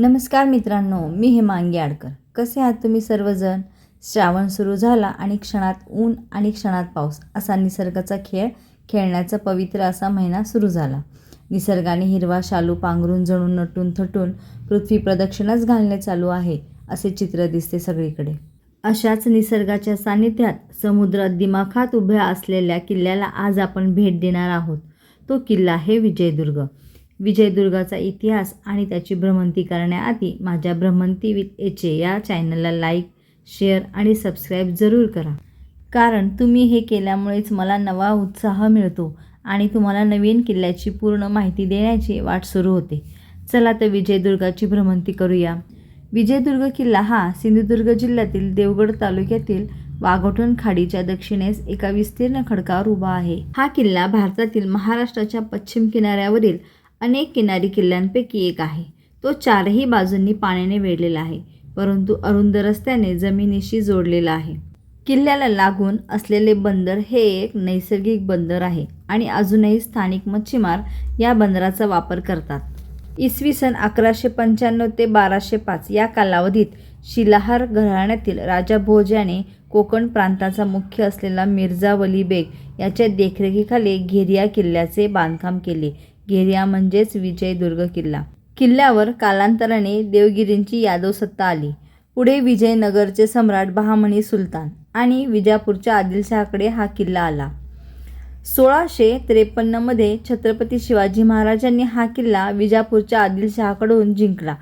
नमस्कार मित्रांनो मी हेमांगी आडकर. कसे आहात तुम्ही सर्वजण? श्रावण सुरू झाला आणि क्षणात ऊन आणि क्षणात पाऊस असा निसर्गाचा खेळ खेळण्याचा पवित्र असा महिना सुरू झाला. निसर्गाने हिरवा शालू पांघरून जणून नटून थटून पृथ्वी प्रदक्षिणाच घालणे चालू आहे असे चित्र दिसते सगळीकडे. अशाच निसर्गाच्या सानिध्यात समुद्रात दिमाखात उभ्या असलेल्या किल्ल्याला आज आपण भेट देणार आहोत. तो किल्ला आहे विजयदुर्ग. विजयदुर्गाचा इतिहास आणि त्याची भ्रमंती करण्याआधी माझ्या भ्रमंती विथ एचे या चॅनलला लाईक शेअर आणि सबस्क्राईब जरूर करा. कारण तुम्ही हे केल्यामुळेच मला नवा उत्साह मिळतो आणि तुम्हाला नवीन किल्ल्याची पूर्ण माहिती देण्याची वाट सुरू होते. चला तर विजयदुर्गाची भ्रमंती करूया. विजयदुर्ग किल्ला हा सिंधुदुर्ग जिल्ह्यातील देवगड तालुक्यातील वाघोटण खाडीच्या दक्षिणेस एका विस्तीर्ण खडकावर उभा आहे. हा किल्ला भारतातील महाराष्ट्राच्या पश्चिम किनाऱ्यावरील अनेक किनारी किल्ल्यांपैकी एक आहे. तो चारही बाजूंनी पाण्याने वेढलेला आहे परंतु अरुंद रस्त्याने जमिनीशी जोडलेला आहे. किल्ल्याला लागून असलेले बंदर हे एक नैसर्गिक बंदर आहे आणि अजूनही स्थानिक मच्छीमार या बंदराचा वापर करतात. इसवी सन अकराशे पंच्याण्णव ते बाराशे पाच या कालावधीत शिलाहार घराण्यातील राजा भोज याने कोकण प्रांताचा मुख्य असलेला मिर्झा वली बेग याच्या देखरेखीखाली घेरिया किल्ल्याचे बांधकाम केले. घेरिया म्हणजेच विजयदुर्ग किल्ला. किल्ल्यावर कालांतराने देवगिरींची यादव सत्ता आली. पुढे विजयनगरचे सम्राट बहामणी सुलतान आणि विजापूरच्या आदिलशहाकडे हा किल्ला आला. सोळाशे त्रेपन्नमध्ये छत्रपती शिवाजी महाराजांनी हा किल्ला विजापूरच्या आदिलशहाकडून जिंकला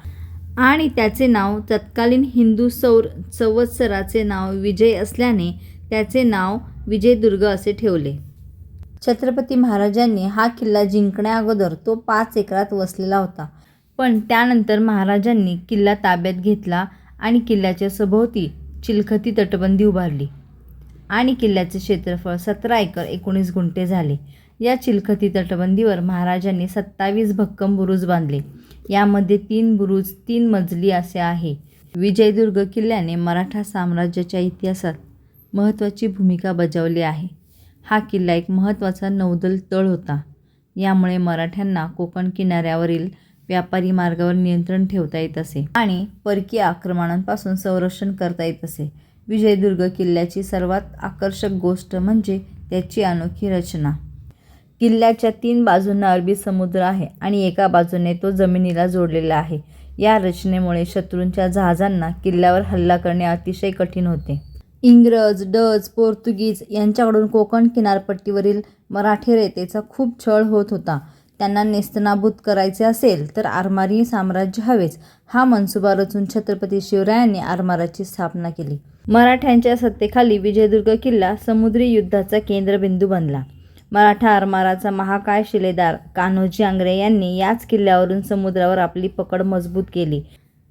आणि त्याचे नाव तत्कालीन हिंदू सौर संवत्सराचे नाव विजय असल्याने त्याचे नाव विजयदुर्ग असे ठेवले. छत्रपती महाराजांनी हा किल्ला जिंकण्याअगोदर तो पाच एकरात वसलेला होता. पण त्यानंतर महाराजांनी किल्ला ताब्यात घेतला आणि किल्ल्याच्या सभोवती चिलखती तटबंदी उभारली. आणि किल्ल्याचे क्षेत्रफळ सतरा एकर एकोणीस गुंठे झाले. या चिलखती तटबंदीवर महाराजांनी सत्तावीस भक्कम बुरुज बांधले. यामध्ये तीन बुरुज तीन मजली असे आहे. विजयदुर्ग किल्ल्याने मराठा साम्राज्याच्या इतिहासात महत्त्वाची भूमिका बजावली आहे. हा किल्ला एक महत्त्वाचा नौदल तळ होता. यामुळे मराठ्यांना कोकण किनाऱ्यावरील व्यापारी मार्गावर नियंत्रण ठेवता येत असे आणि परकीय आक्रमणांपासून संरक्षण करता येत असे. विजयदुर्ग किल्ल्याची सर्वात आकर्षक गोष्ट म्हणजे त्याची अनोखी रचना. किल्ल्याच्या तीन बाजूंना अरबी समुद्र आहे आणि एका बाजूने तो जमिनीला जोडलेला आहे. या रचनेमुळे शत्रूंच्या जहाजांना किल्ल्यावर हल्ला करणे अतिशय कठीण होते. इंग्रज डच पोर्तुगीज यांच्याकडून कोकण किनारपट्टीवरील मराठी रेतेचा खूप छळ होत होता. त्यांना नेस्तनाबूत करायचे असेल तर आरमारी साम्राज्य हवेच. हा मनसुबा रचून छत्रपती शिवरायांनी आरमाराची स्थापना केली. मराठ्यांच्या सत्तेखाली विजयदुर्ग किल्ला समुद्री युद्धाचा केंद्रबिंदू बनला. मराठा आरमाराचा महाकाय शिलेदार कान्होजी आंग्रे यांनी याच किल्ल्यावरून समुद्रावर आपली पकड मजबूत केली.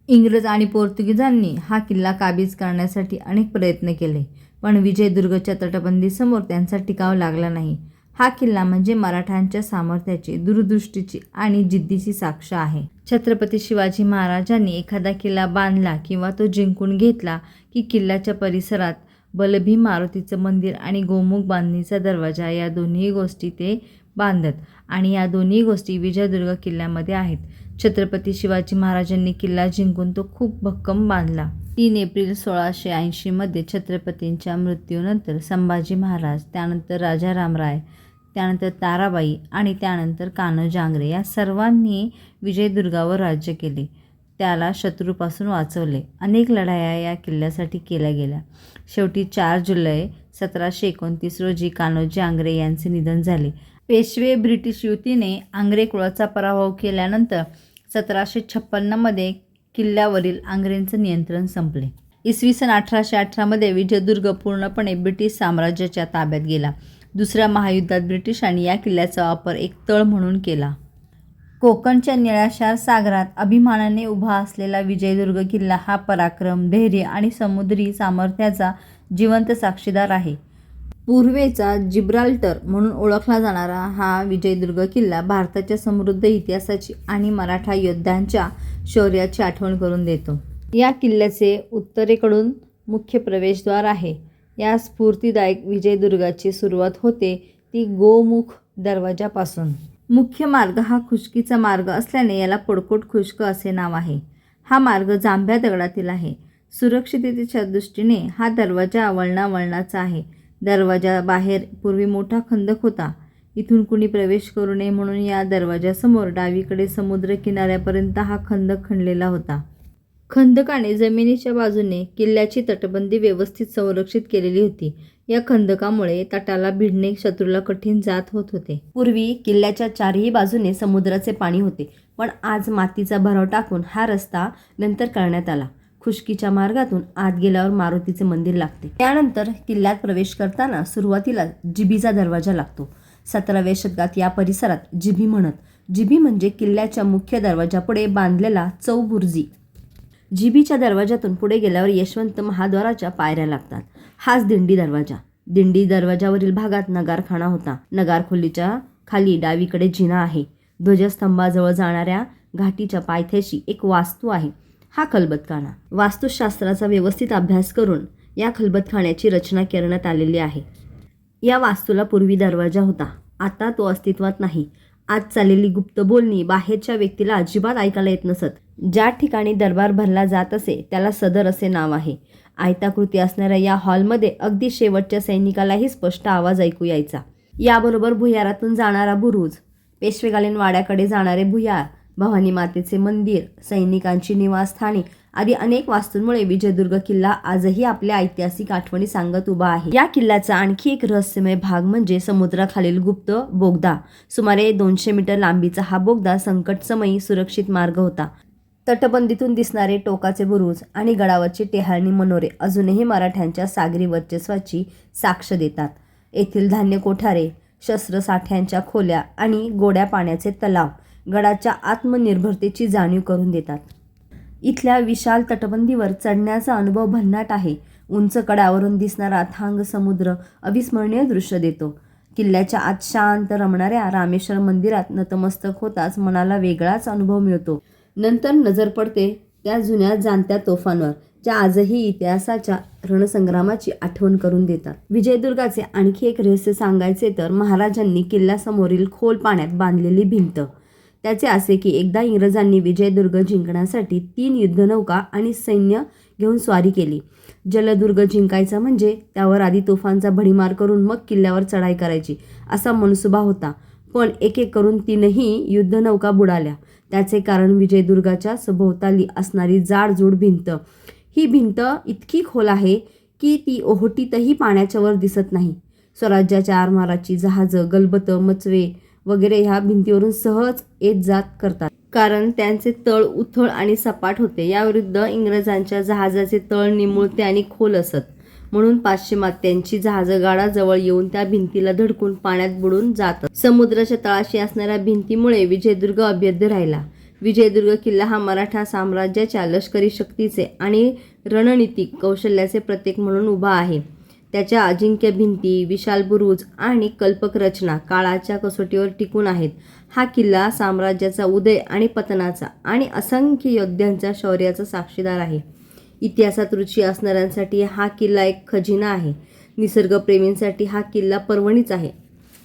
इंग्रज आणि पोर्तुगीजांनी हा किल्ला काबीज करण्यासाठी अनेक प्रयत्न केले पण विजयदुर्गच्या तटबंदीसमोर त्यांचा टिकाव लागला नाही. हा किल्ला म्हणजे मराठ्यांच्या सामर्थ्याची दूरदृष्टीची आणि जिद्दीची साक्ष आहे. छत्रपती शिवाजी महाराजांनी एखादा किल्ला बांधला किंवा तो जिंकून घेतला की किल्ल्याच्या परिसरात बलभी मारुतीचं मंदिर आणि गोमुख बांधणीचा दरवाजा या दोन्ही गोष्टी ते बांधत. आणि या दोन्ही गोष्टी विजयदुर्ग किल्ल्यामध्ये आहेत. छत्रपती शिवाजी महाराजांनी किल्ला जिंकून तो खूप भक्कम बांधला. तीन एप्रिल सोळाशे ऐंशीमध्ये छत्रपतींच्या मृत्यूनंतर संभाजी महाराज त्यानंतर राजा रामराय त्यानंतर ताराबाई आणि त्यानंतर कान्होजी आंग्रे या सर्वांनी विजयदुर्गावर राज्य केले. त्याला शत्रूपासून वाचवले. अनेक लढाया या किल्ल्यासाठी केल्या गेल्या. शेवटी चार जुलै सतराशे एकोणतीस रोजी कान्होजी आंग्रे यांचे निधन झाले. पेशवे ब्रिटिश युतीने आंग्रे कुळाचा पराभव केल्यानंतर सतराशे छप्पन्नमध्ये किल्ल्यावरील आंग्रेंचं नियंत्रण संपले. इसवी सन अठराशे अठरामध्ये विजयदुर्ग पूर्णपणे ब्रिटिश साम्राज्याच्या ताब्यात गेला. दुसऱ्या महायुद्धात ब्रिटिशांनी या किल्ल्याचा वापर एक तळ म्हणून केला. कोकणच्या निळाशार सागरात अभिमानाने उभा असलेला विजयदुर्ग किल्ला हा पराक्रम धैर्य आणि समुद्री सामर्थ्याचा जिवंत साक्षीदार आहे. पूर्वेचा जिब्राल्टर म्हणून ओळखला जाणारा हा विजयदुर्ग किल्ला भारताच्या समृद्ध इतिहासाची आणि मराठा योद्ध्यांच्या शौर्याची आठवण करून देतो. या किल्ल्याचे उत्तरेकडून मुख्य प्रवेशद्वार आहे. या स्फूर्तीदायक विजयदुर्गाची सुरुवात होते ती गोमुख दरवाजापासून. मुख्य मार्ग हा खुशकीचा मार्ग असल्याने याला पडकोट खुश्क असे नाव आहे. हा मार्ग जांभ्या दगडातील आहे. सुरक्षिततेच्या दृष्टीने हा दरवाजा वळणावळणाचा आहे. दरवाजा बाहेर पूर्वी मोठा खंदक होता. इथून कुणी प्रवेश करू नये म्हणून या दरवाजासमोर डावीकडे समुद्र किनाऱ्यापर्यंत हा खंदक खणलेला होता. खंदकाने जमिनीच्या बाजूने किल्ल्याची तटबंदी व्यवस्थित संरक्षित केलेली होती. या खंदकामुळे तटाला भिडणे शत्रूला कठीण जात होत होते. पूर्वी किल्ल्याच्या चारही बाजूने समुद्राचे पाणी होते पण आज मातीचा भराव टाकून हा रस्ता नंतर करण्यात आला. खुशकीच्या मार्गातून आत गेल्यावर मारुतीचे मंदिर लागते. त्यानंतर किल्ल्यात प्रवेश करताना सुरुवातीला जिबीचा दरवाजा लागतो. सतराव्या शतकात या परिसरात जिबी म्हणत. जिबी म्हणजे किल्ल्याच्या मुख्य दरवाजापुढे बांधलेला चौबुर्जी. जिबीच्या दरवाजातून पुढे गेल्यावर यशवंत महाद्वाराच्या पायऱ्या लागतात. हाच दिंडी दरवाजा. दिंडी दरवाजावरील भागात नगारखाना होता. नगार खोलीच्या खाली डावीकडे जिना आहे. ध्वजस्तंभाजवळ जाणाऱ्या घाटीच्या पायथ्याशी एक वास्तू आहे. हा खलबतखाना. वास्तुशास्त्राचा व्यवस्थित अभ्यास करून या खलबतखान्याची रचना करण्यात आलेली आहे. या वास्तूला पूर्वी दरवाजा होता. आता तो अस्तित्वात नाही. आज चाललेली गुप्त बोलणी बाहेरच्या व्यक्तीला अजिबात ऐकायला येत नसत. ज्या ठिकाणी दरबार भरला जात असे त्याला सदर असे नाव आहे. आयताकृती असणाऱ्या या हॉलमध्ये अगदी शेवटच्या सैनिकालाही स्पष्ट आवाज ऐकू यायचा. याबरोबर भुयारातून जाणारा बुरुज पेशवेकालीन वाड्याकडे जाणारे भुयार भवानी मातेचे मंदिर सैनिकांची निवासस्थाने आदी अनेक वास्तूंमुळे विजयदुर्ग किल्ला आजही आपल्या ऐतिहासिक आठवणी सांगत उभा आहे. या किल्ल्याचा आणखी एक रहस्यमय भाग म्हणजे समुद्राखालील गुप्त बोगदा. सुमारे दोनशे मीटर लांबीचा हा बोगदा संकटसमयी सुरक्षित मार्ग होता. तटबंदीतून दिसणारे टोकाचे बुरुज आणि गडावरचे टेहाळणी मनोरे अजूनही मराठ्यांच्या सागरी वर्चस्वाची साक्ष देतात. येथील धान्य कोठारे शस्त्रसाठ्यांच्या खोल्या आणि गोड्या पाण्याचे तलाव गडाच्या आत्मनिर्भरतेची जाणीव करून देतात. इथल्या विशाल तटबंदीवर चढण्याचा अनुभव भन्नाट आहे. उंच कडावरून दिसणारा थांग समुद्र अविस्मरणीय दृश्य देतो. किल्ल्याच्या आत शांत रमणाऱ्या रामेश्वर मंदिरात नतमस्तक होताच मनाला वेगळाच अनुभव मिळतो. नंतर नजर पडते त्या जुन्या जाणत्या तोफांवर ज्या आजही इतिहासाच्या रणसंग्रामाची आठवण करून देतात. विजयदुर्गाचे आणखी एक रहस्य सांगायचे तर महाराजांनी किल्ल्यासमोरील खोल पाण्यात बांधलेली भिंत. त्याचे असे की एकदा इंग्रजांनी विजयदुर्ग जिंकण्यासाठी तीन युद्धनौका आणि सैन्य घेऊन स्वारी केली. जलदुर्ग जिंकायचा म्हणजे त्यावर आधी तोफांचा भडीमार करून मग किल्ल्यावर चढाई करायची असा मनसुबा होता. पण एक एक करून तीनही युद्धनौका बुडाल्या. त्याचे कारण विजयदुर्गाच्या सभोवताली असणारी जाडजूड भिंत. ही भिंत इतकी खोल आहे की ती ओहोटीतही पाण्याच्यावर दिसत नाही. स्वराज्याच्या आरमाराची जहाजं गलबतं मचवे वगैरे ह्या भिंतीवरून सहज येत जात करतात. कारण त्यांचे तळ उथळ आणि सपाट होते. याविरुद्ध इंग्रजांच्या जहाजाचे तळ निमुळते आणि खोल असत. म्हणून पाश्चिमात्यांची जहाजं गाडाजवळ येऊन त्या भिंतीला धडकून पाण्यात बुडून जातात समुद्राच्या तळाशी असणाऱ्या भिंतीमुळे विजयदुर्ग अभेद्य राहिला. विजयदुर्ग किल्ला हा मराठा साम्राज्याच्या लष्करी शक्तीचे आणि रणनीतिक कौशल्याचे प्रतीक म्हणून उभा आहे. त्याच्या अजिंक्य भिंती विशाल बुरुज आणि कल्पक रचना काळाच्या कसोटीवर टिकून आहेत. हा किल्ला साम्राज्याचा उदय आणि पतनाचा आणि असंख्य योद्ध्यांच्या शौर्याचा साक्षीदार आहे. इतिहासात रुची असणाऱ्यांसाठी हा किल्ला एक खजिना आहे. निसर्गप्रेमींसाठी हा किल्ला पर्वणीच आहे.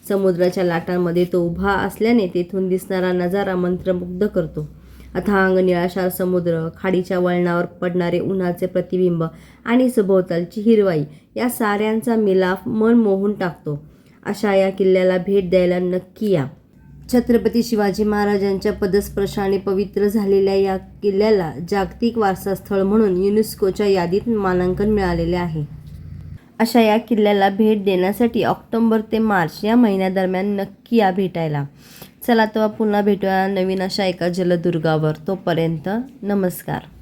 समुद्राच्या लाटांमध्ये तो उभा असल्याने तेथून दिसणारा नजारा मंत्रमुग्ध करतो. अथांग निळाशार समुद्र खाडीच्या वळणावर पडणारे उन्हाचे प्रतिबिंब आणि सभोवतालची हिरवाई या साऱ्यांचा मिलाफ मन मोहून टाकतो. अशा या किल्ल्याला भेट द्यायला नक्की या. छत्रपती शिवाजी महाराजांच्या पदस्पर्शाने पवित्र झालेल्या या किल्ल्याला जागतिक वारसास्थळ म्हणून युनेस्कोच्या यादीत मानांकन मिळालेले आहे. अशा या किल्ल्याला भेट देण्यासाठी ऑक्टोबर ते मार्च या महिन्यादरम्यान नक्की या भेटायला. चला तेव्हा पुन्हा भेटूया नवीन अशा एका जलदुर्गावर. तोपर्यंत नमस्कार.